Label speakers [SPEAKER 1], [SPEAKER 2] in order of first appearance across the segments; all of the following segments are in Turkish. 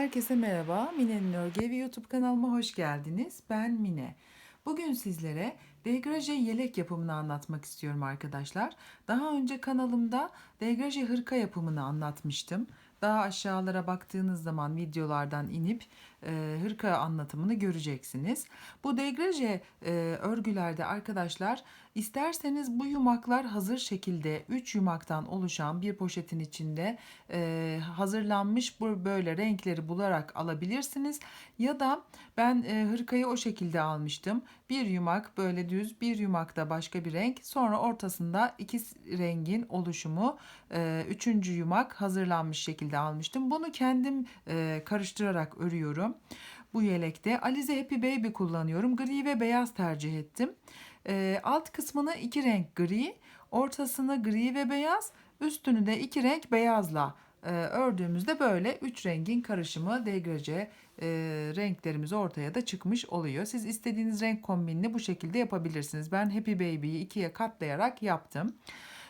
[SPEAKER 1] Herkese merhaba. Mine'nin Örgü Evi YouTube kanalıma hoş geldiniz. Ben Mine. Bugün sizlere degraje yelek yapımını anlatmak istiyorum arkadaşlar. Daha önce kanalımda degraje hırka yapımını anlatmıştım. Daha aşağılara baktığınız zaman videolardan inip e, hırka anlatımını göreceksiniz. Bu degraje e, örgülerde arkadaşlar isterseniz bu yumaklar hazır şekilde 3 yumaktan oluşan bir poşetin içinde e, hazırlanmış bu böyle renkleri bularak alabilirsiniz. Ya da ben hırkayı o şekilde almıştım. Bir yumak böyle düz, bir yumakta başka bir renk. Sonra ortasında iki rengin oluşumu, üçüncü yumak hazırlanmış şekilde almıştım. Bunu kendim karıştırarak örüyorum. Bu yelekte Alize Happy Baby kullanıyorum. Gri ve beyaz tercih ettim. E, alt kısmını iki renk gri, ortasını gri ve beyaz, üstünü de iki renk beyazla e, ördüğümüzde böyle üç rengin karışımı degrece e, renklerimiz ortaya da çıkmış oluyor. Siz istediğiniz renk kombinini bu şekilde yapabilirsiniz. Ben Happy Baby'yi ikiye katlayarak yaptım.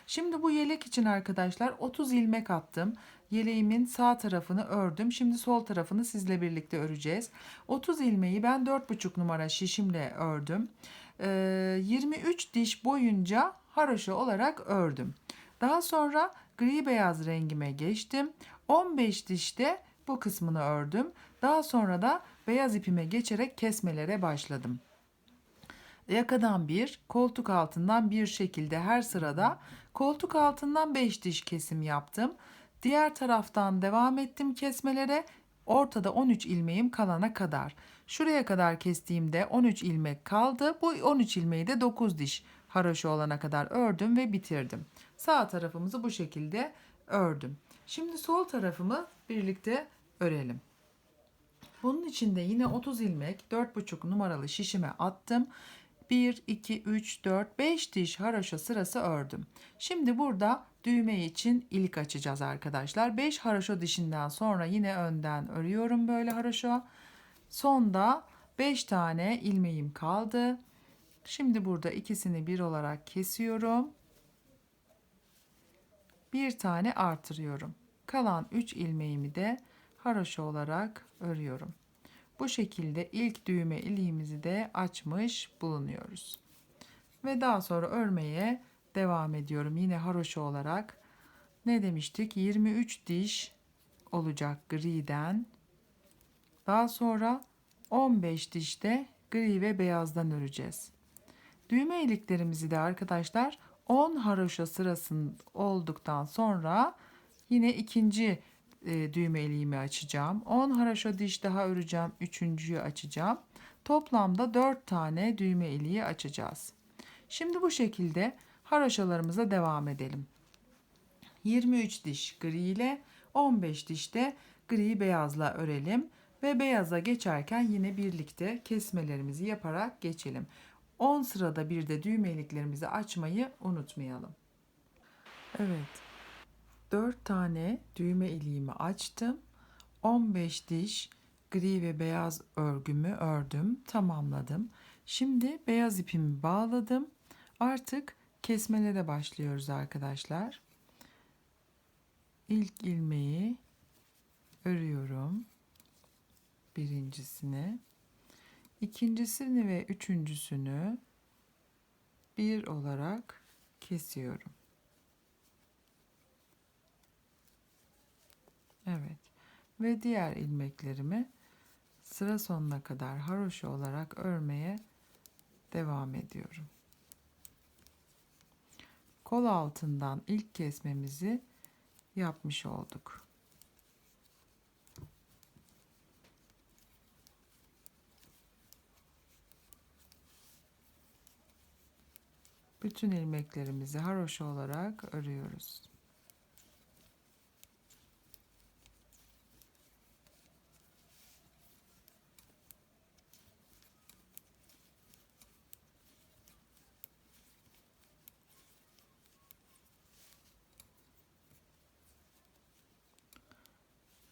[SPEAKER 1] Şimdi bu yelek için arkadaşlar 30 ilmek attım. Yeleğimin sağ tarafını ördüm. Şimdi sol tarafını sizle birlikte öreceğiz. 30 ilmeği ben 4,5 numara şişimle ördüm. Ee, 23 diş boyunca haroşa olarak ördüm. Daha sonra gri beyaz rengime geçtim. 15 dişte bu kısmını ördüm. Daha sonra da beyaz ipime geçerek kesmelere başladım. Yakadan bir, koltuk altından bir şekilde her sırada koltuk altından 5 diş kesim yaptım. Diğer taraftan devam ettim kesmelere. Ortada 13 ilmeğim kalana kadar. Şuraya kadar kestiğimde 13 ilmek kaldı. Bu 13 ilmeği de 9 diş haroşa olana kadar ördüm ve bitirdim. Sağ tarafımızı bu şekilde ördüm. Şimdi sol tarafımı birlikte örelim. Bunun için de yine 30 ilmek 4,5 numaralı şişime attım. 1, 2, 3, 4, 5 diş haroşa sırası ördüm. Şimdi burada düğme için ilik açacağız arkadaşlar. 5 haroşa dişinden sonra yine önden örüyorum böyle haroşa. Sonda 5 tane ilmeğim kaldı. Şimdi burada ikisini bir olarak kesiyorum. Bir tane artırıyorum. Kalan 3 ilmeğimi de haroşa olarak örüyorum. Bu şekilde ilk düğme iliğimizi de açmış bulunuyoruz. Ve daha sonra örmeye devam ediyorum. Yine haroşa olarak ne demiştik? 23 diş olacak griden. Daha sonra 15 dişte gri ve beyazdan öreceğiz. Düğme iliklerimizi de arkadaşlar 10 haroşa sırasında olduktan sonra yine ikinci e, düğme iliğimi açacağım. 10 haraşo diş daha öreceğim. Üçüncüyü açacağım. Toplamda 4 tane düğme iliği açacağız. Şimdi bu şekilde haraşalarımıza devam edelim. 23 diş gri ile 15 diş de gri beyazla örelim ve beyaza geçerken yine birlikte kesmelerimizi yaparak geçelim. 10 sırada bir de düğmeliklerimizi açmayı unutmayalım. Evet. 4 tane düğme iliğimi açtım. 15 diş gri ve beyaz örgümü ördüm, tamamladım. Şimdi beyaz ipimi bağladım. Artık kesmelere başlıyoruz arkadaşlar. İlk ilmeği örüyorum. Birincisini. ikincisini ve üçüncüsünü bir olarak kesiyorum. Evet. Ve diğer ilmeklerimi sıra sonuna kadar haroşa olarak örmeye devam ediyorum. Kol altından ilk kesmemizi yapmış olduk. Bütün ilmeklerimizi haroşa olarak örüyoruz.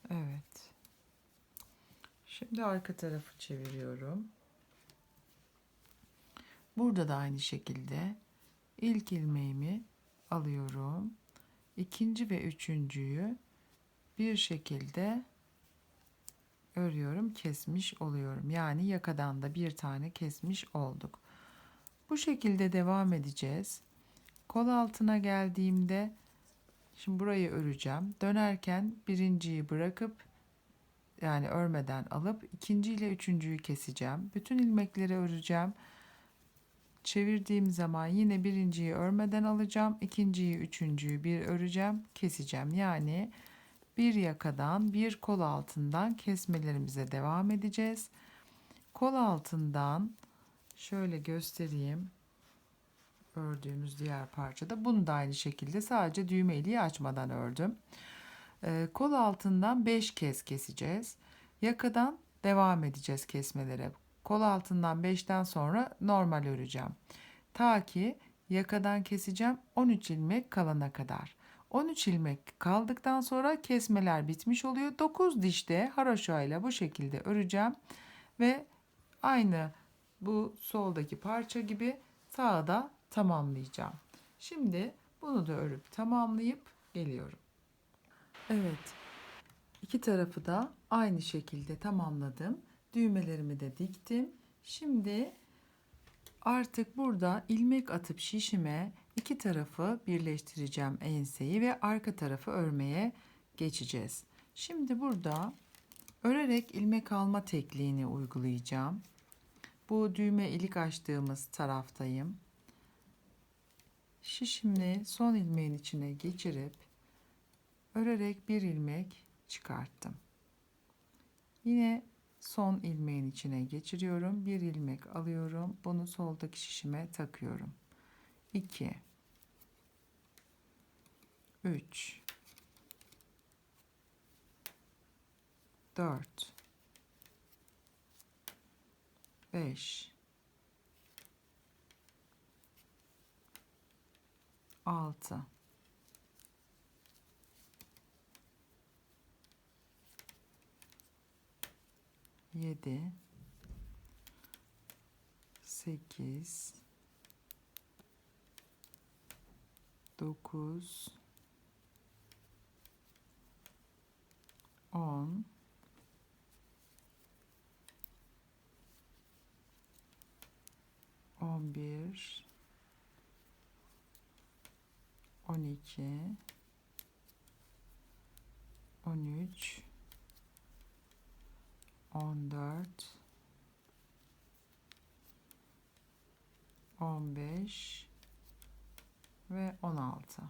[SPEAKER 1] Evet. Şimdi arka tarafı çeviriyorum. Burada da aynı şekilde ilk ilmeğimi alıyorum. İkinci ve üçüncüyü bir şekilde örüyorum, kesmiş oluyorum. Yani yakadan da bir tane kesmiş olduk. Bu şekilde devam edeceğiz. Kol altına geldiğimde şimdi burayı öreceğim. Dönerken birinciyi bırakıp yani örmeden alıp ikinci ile üçüncüyü keseceğim. Bütün ilmekleri öreceğim. Çevirdiğim zaman yine birinciyi örmeden alacağım. ikinciyi, üçüncüyü bir öreceğim, keseceğim. Yani bir yakadan bir kol altından kesmelerimize devam edeceğiz. Kol altından şöyle göstereyim. Ördüğümüz diğer parçada. Bunu da aynı şekilde sadece düğme iliği açmadan ördüm. Ee, kol altından 5 kez keseceğiz. Yakadan devam edeceğiz kesmelere. Kol altından 5'ten sonra normal öreceğim. Ta ki yakadan keseceğim 13 ilmek kalana kadar. 13 ilmek kaldıktan sonra kesmeler bitmiş oluyor. 9 dişte haroşa ile bu şekilde öreceğim ve aynı bu soldaki parça gibi sağda tamamlayacağım. Şimdi bunu da örüp tamamlayıp geliyorum. Evet. İki tarafı da aynı şekilde tamamladım. Düğmelerimi de diktim. Şimdi artık burada ilmek atıp şişime iki tarafı birleştireceğim enseyi ve arka tarafı örmeye geçeceğiz. Şimdi burada örerek ilmek alma tekniğini uygulayacağım. Bu düğme ilik açtığımız taraftayım. Şişimli son ilmeğin içine geçirip örerek bir ilmek çıkarttım. Yine son ilmeğin içine geçiriyorum. Bir ilmek alıyorum. Bunu soldaki şişime takıyorum. 2 3 4 5 6 7 8 9 10 11 12 13 14 15 ve 16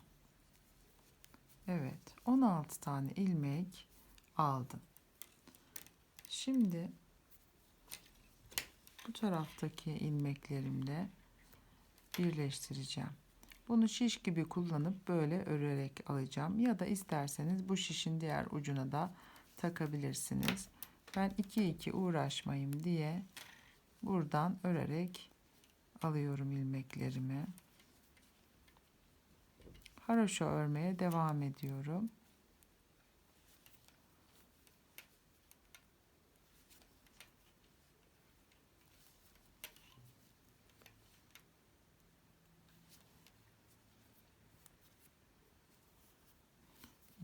[SPEAKER 1] Evet 16 tane ilmek aldım. Şimdi bu taraftaki ilmeklerimle birleştireceğim bunu şiş gibi kullanıp böyle örerek alacağım ya da isterseniz bu şişin diğer ucuna da takabilirsiniz ben 2 2 uğraşmayayım diye buradan örerek alıyorum ilmeklerimi. Haroşa örmeye devam ediyorum.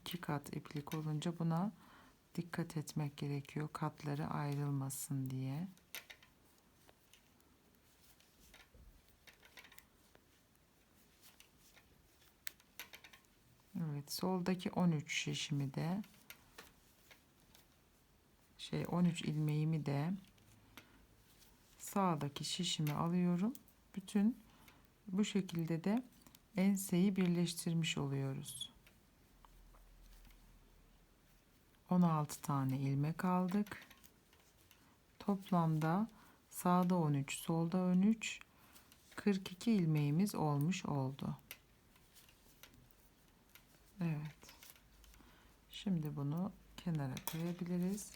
[SPEAKER 1] İki kat iplik olunca buna dikkat etmek gerekiyor katları ayrılmasın diye. Evet soldaki 13 şişimi de şey 13 ilmeğimi de sağdaki şişimi alıyorum. Bütün bu şekilde de enseyi birleştirmiş oluyoruz. 16 tane ilmek aldık. Toplamda sağda 13, solda 13, 42 ilmeğimiz olmuş oldu. Evet. Şimdi bunu kenara koyabiliriz.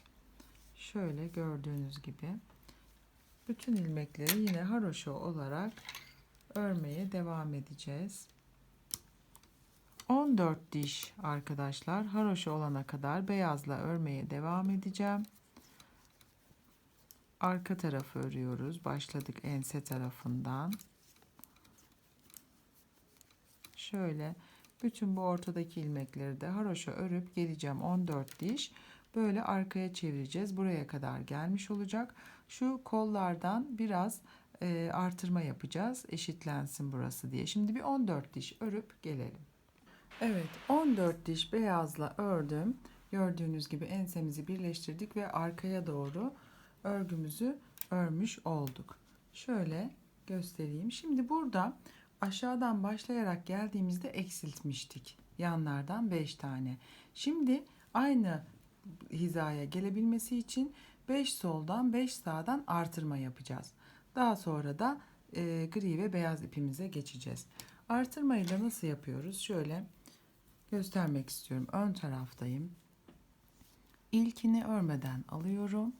[SPEAKER 1] Şöyle gördüğünüz gibi bütün ilmekleri yine haroşa olarak örmeye devam edeceğiz. 14 diş arkadaşlar haroşa olana kadar beyazla örmeye devam edeceğim. Arka tarafı örüyoruz. Başladık ense tarafından. Şöyle bütün bu ortadaki ilmekleri de haroşa örüp geleceğim 14 diş. böyle arkaya çevireceğiz. Buraya kadar gelmiş olacak. Şu kollardan biraz e, artırma yapacağız. Eşitlensin burası diye. Şimdi bir 14 diş örüp gelelim. Evet 14 diş beyazla ördüm. Gördüğünüz gibi ensemizi birleştirdik ve arkaya doğru örgümüzü örmüş olduk. Şöyle göstereyim. Şimdi burada aşağıdan başlayarak geldiğimizde eksiltmiştik. Yanlardan 5 tane. Şimdi aynı hizaya gelebilmesi için 5 soldan 5 sağdan artırma yapacağız. Daha sonra da e, gri ve beyaz ipimize geçeceğiz. Artırmayı da nasıl yapıyoruz? Şöyle göstermek istiyorum. Ön taraftayım. İlkini örmeden alıyorum.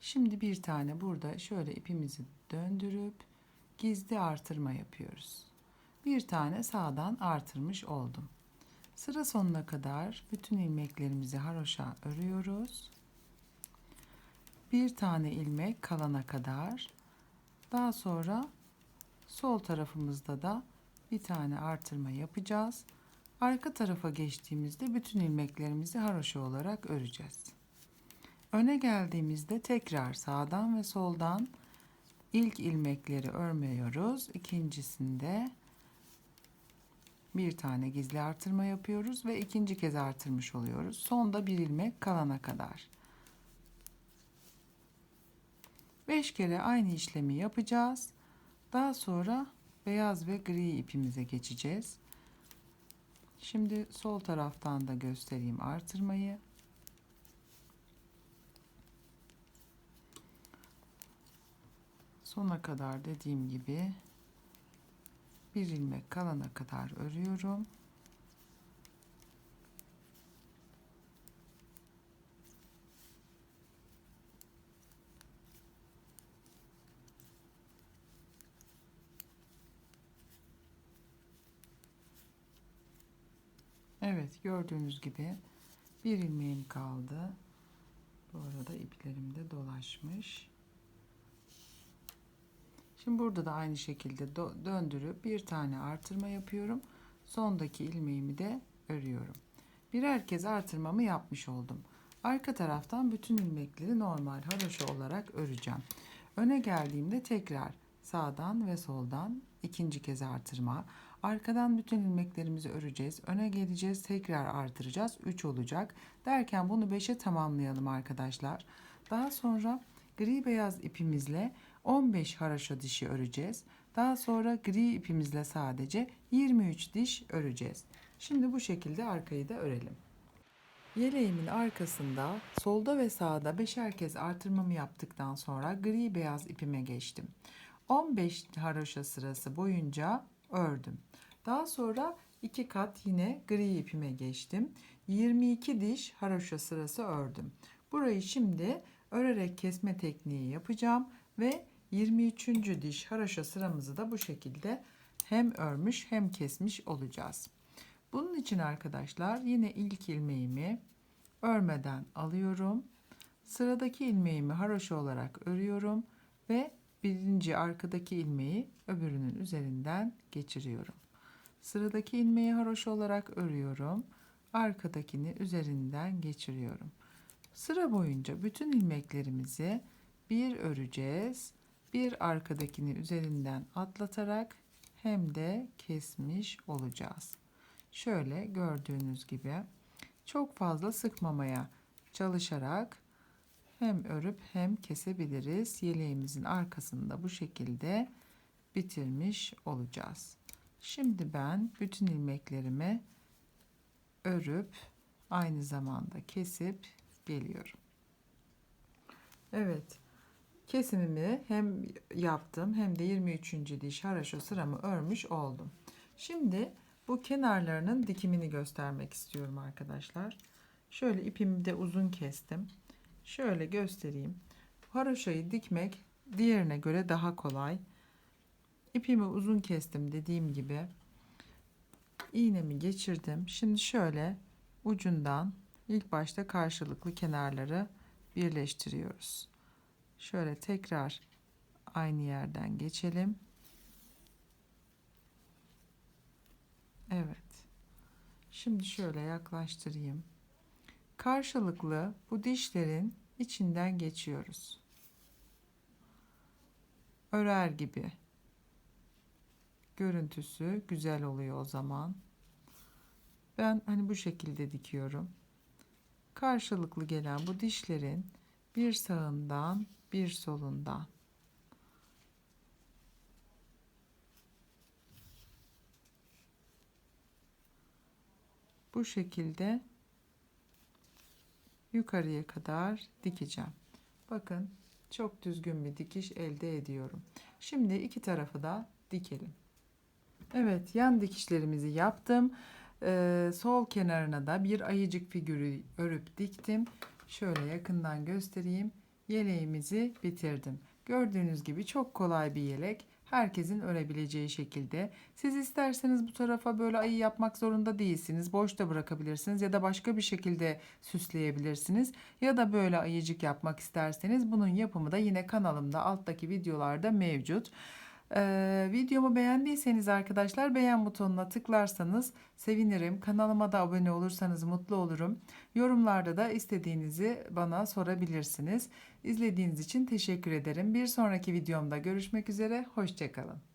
[SPEAKER 1] Şimdi bir tane burada şöyle ipimizi döndürüp gizli artırma yapıyoruz. Bir tane sağdan artırmış oldum. Sıra sonuna kadar bütün ilmeklerimizi haroşa örüyoruz. Bir tane ilmek kalana kadar. Daha sonra sol tarafımızda da bir tane artırma yapacağız. Arka tarafa geçtiğimizde bütün ilmeklerimizi haroşa olarak öreceğiz. Öne geldiğimizde tekrar sağdan ve soldan ilk ilmekleri örmüyoruz. İkincisinde bir tane gizli artırma yapıyoruz ve ikinci kez artırmış oluyoruz. Sonda bir ilmek kalana kadar. 5 kere aynı işlemi yapacağız. Daha sonra beyaz ve gri ipimize geçeceğiz. Şimdi sol taraftan da göstereyim artırmayı. Sona kadar dediğim gibi bir ilmek kalana kadar örüyorum. Evet gördüğünüz gibi bir ilmeğim kaldı. Bu arada iplerim de dolaşmış. Şimdi burada da aynı şekilde döndürüp bir tane artırma yapıyorum. Sondaki ilmeğimi de örüyorum. Birer kez artırmamı yapmış oldum. Arka taraftan bütün ilmekleri normal haroşa olarak öreceğim. Öne geldiğimde tekrar sağdan ve soldan ikinci kez artırma. Arkadan bütün ilmeklerimizi öreceğiz. Öne geleceğiz, tekrar artıracağız. 3 olacak. Derken bunu 5'e tamamlayalım arkadaşlar. Daha sonra gri beyaz ipimizle 15 haraşo dişi öreceğiz. Daha sonra gri ipimizle sadece 23 diş öreceğiz. Şimdi bu şekilde arkayı da örelim. Yeleğimin arkasında solda ve sağda beşer kez artırmamı yaptıktan sonra gri beyaz ipime geçtim. 15 haroşa sırası boyunca ördüm. Daha sonra iki kat yine gri ipime geçtim. 22 diş haroşa sırası ördüm. Burayı şimdi örerek kesme tekniği yapacağım ve 23. diş haroşa sıramızı da bu şekilde hem örmüş hem kesmiş olacağız. Bunun için arkadaşlar yine ilk ilmeğimi örmeden alıyorum. Sıradaki ilmeğimi haroşa olarak örüyorum ve birinci arkadaki ilmeği öbürünün üzerinden geçiriyorum. Sıradaki ilmeği haroşa olarak örüyorum. Arkadakini üzerinden geçiriyorum. Sıra boyunca bütün ilmeklerimizi bir öreceğiz. Bir arkadakini üzerinden atlatarak hem de kesmiş olacağız. Şöyle gördüğünüz gibi çok fazla sıkmamaya çalışarak hem örüp hem kesebiliriz. Yeleğimizin arkasında bu şekilde bitirmiş olacağız. Şimdi ben bütün ilmeklerimi örüp aynı zamanda kesip geliyorum. Evet. Kesimimi hem yaptım hem de 23. diş haraşo sıramı örmüş oldum. Şimdi bu kenarlarının dikimini göstermek istiyorum arkadaşlar. Şöyle ipimi de uzun kestim. Şöyle göstereyim. Haroşayı dikmek diğerine göre daha kolay. İpimi uzun kestim dediğim gibi. iğnemi geçirdim. Şimdi şöyle ucundan ilk başta karşılıklı kenarları birleştiriyoruz. Şöyle tekrar aynı yerden geçelim. Evet. Şimdi şöyle yaklaştırayım. Karşılıklı bu dişlerin içinden geçiyoruz. Örer gibi. Görüntüsü güzel oluyor o zaman. Ben hani bu şekilde dikiyorum. Karşılıklı gelen bu dişlerin bir sağından bir solundan bu şekilde yukarıya kadar dikeceğim. Bakın çok düzgün bir dikiş elde ediyorum. Şimdi iki tarafı da dikelim. Evet yan dikişlerimizi yaptım. Ee, sol kenarına da bir ayıcık figürü örüp diktim. Şöyle yakından göstereyim. Yeleğimizi bitirdim. Gördüğünüz gibi çok kolay bir yelek. Herkesin örebileceği şekilde. Siz isterseniz bu tarafa böyle ayı yapmak zorunda değilsiniz. Boş da bırakabilirsiniz ya da başka bir şekilde süsleyebilirsiniz. Ya da böyle ayıcık yapmak isterseniz bunun yapımı da yine kanalımda alttaki videolarda mevcut. Ee, videomu beğendiyseniz arkadaşlar beğen butonuna tıklarsanız sevinirim. Kanalıma da abone olursanız mutlu olurum. Yorumlarda da istediğinizi bana sorabilirsiniz. İzlediğiniz için teşekkür ederim. Bir sonraki videomda görüşmek üzere. Hoşçakalın.